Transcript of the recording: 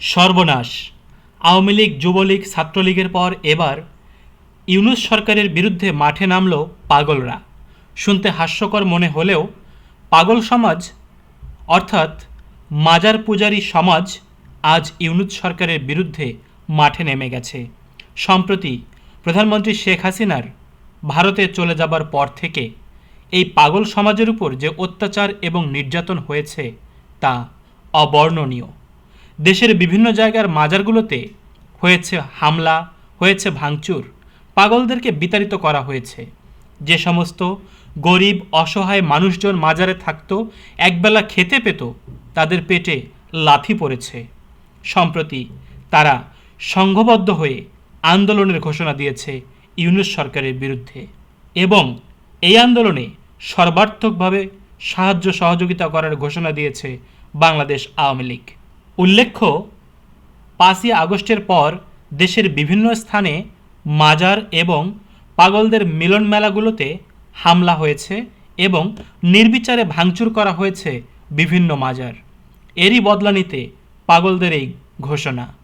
সর্বনাশ। আওয়ামী লীগ, যুবলীগ, ছাত্রলীগের পর এবার ইউনুস সরকারের বিরুদ্ধে মাঠে নামল পাগলরা। শুনতে হাস্যকর মনে হলেও পাগল সমাজ, অর্থাৎ মাজার পূজারী সমাজ, আজ ইউনুস সরকারের বিরুদ্ধে মাঠে নেমে গেছে। সম্প্রতি প্রধানমন্ত্রী শেখ হাসিনার ভারতে চলে যাবার পর থেকে এই পাগল সমাজের উপর যে অত্যাচার এবং নির্যাতন হয়েছে তা অবর্ণনীয়। দেশের বিভিন্ন জায়গার মাজারগুলোতে হয়েছে হামলা, হয়েছে ভাঙচুর, পাগলদেরকে বিতাড়িত করা হয়েছে। যে সমস্ত গরিব, অসহায় মানুষজন মাজারে থাকত, একবেলা খেতে পেত, তাদের পেটে লাথি পড়েছে। সম্প্রতি তারা সংঘবদ্ধ হয়ে আন্দোলনের ঘোষণা দিয়েছে ইউনুস সরকারের বিরুদ্ধে এবং এই আন্দোলনে সর্বার্থকভাবে সাহায্য সহযোগিতা করার ঘোষণা দিয়েছে বাংলাদেশ আওয়ামী লীগ। উল্লেখ্য, পাঁচই আগস্টের পর দেশের বিভিন্ন স্থানে মাজার এবং পাগলদের মিলন মেলাগুলোতে হামলা হয়েছে এবং নির্বিচারে ভাঙচুর করা হয়েছে বিভিন্ন মাজার। এরই বদলা নিতে পাগলদের এই ঘোষণা।